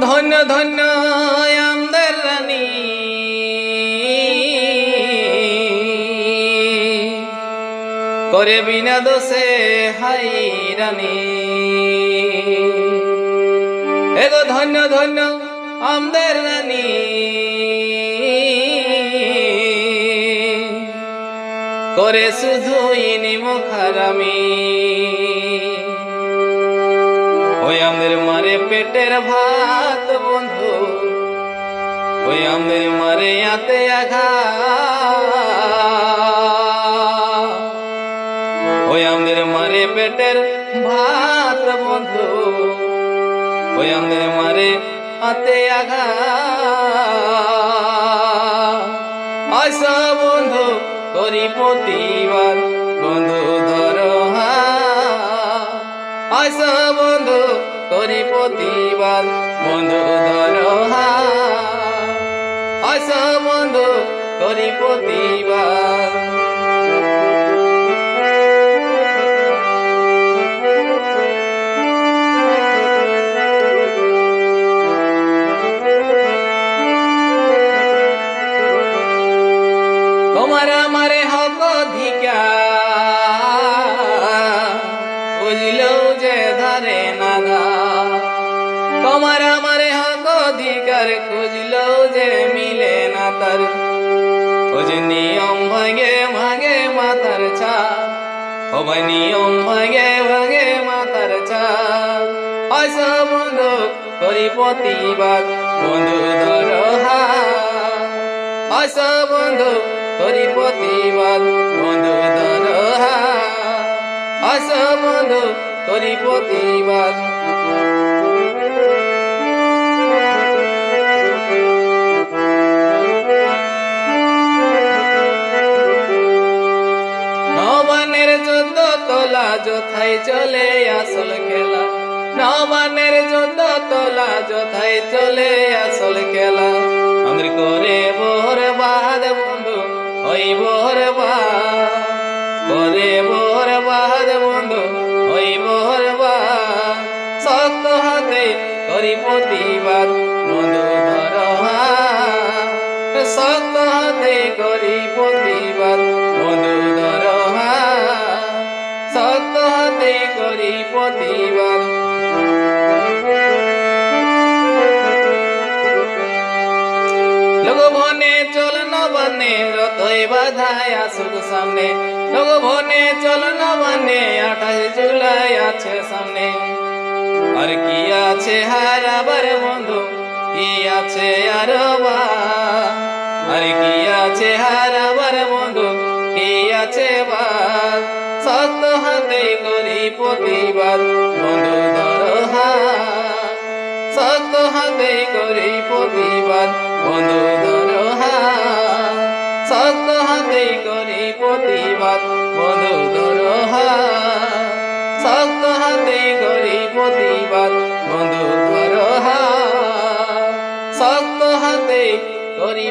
ধন্য ধন্য আমদের করে বিনা দোষে হাই রানী এগো ধন্য ধন্য আমদের রানী করে শুধুই নিমখারামি ওই আমাদের মারে পেটের ভাত, বন্ধু। ওই আমাদের মারে আতে আঘা ওই আমাদের মারে পেটের ভাত, বন্ধু। ওই আমাদের মারে আতে আঘা আশা বন্ধু করি প্রতিবার বন্ধু ধরো। আশা বন্ধু করি প্রতিবার বন্ধু ধরো আস বন্ধু করি তোমার আমারে হক অধিকার খুঁজলেও যে মিলে না তার। খোঁজ নিয়ম ভাগে ভাগে মাতার ছা ও নিয়ম ভাগে ভাগে মাতার ছা আশা বন্ধু করি প্রতিবাদ, বন্ধু ধর হাত বন্ধু করি প্রতিবাদ, বন্ধু ধর হাত আশা বন্ধু করি প্রতিবাদ। নবানের যত তোলা যথাই চলে আসল খেলা। নবানের যত তোলা যথাই চলে আসল খেলা। আমরা করে বোর বাদ বন্ধু, ওই বোর করে বোর বাদ বন্ধু, ওই বোর শক্ত হাতে করি প্রতিবাদ বন্ধু হাতে প্রতিবাদ বনে চল রতই বাধায় আসুক সামনে। বনে চল নবনে, আঠাশ জুলাই আছে সামনে। আর কি আছে হারাবার বন্ধু, কি আছে আর আর কি আছে হারাবার বন্ধু, কি আছে বা? সত্য হাতে করি প্রতিবাদ বন্ধু ধর হাত করি প্রতিবাদ বন্ধু ধর হাত করি প্রতিবাদ বন্ধু ধর হাত করি প্রতিবাদ বন্ধু ধর হাত করি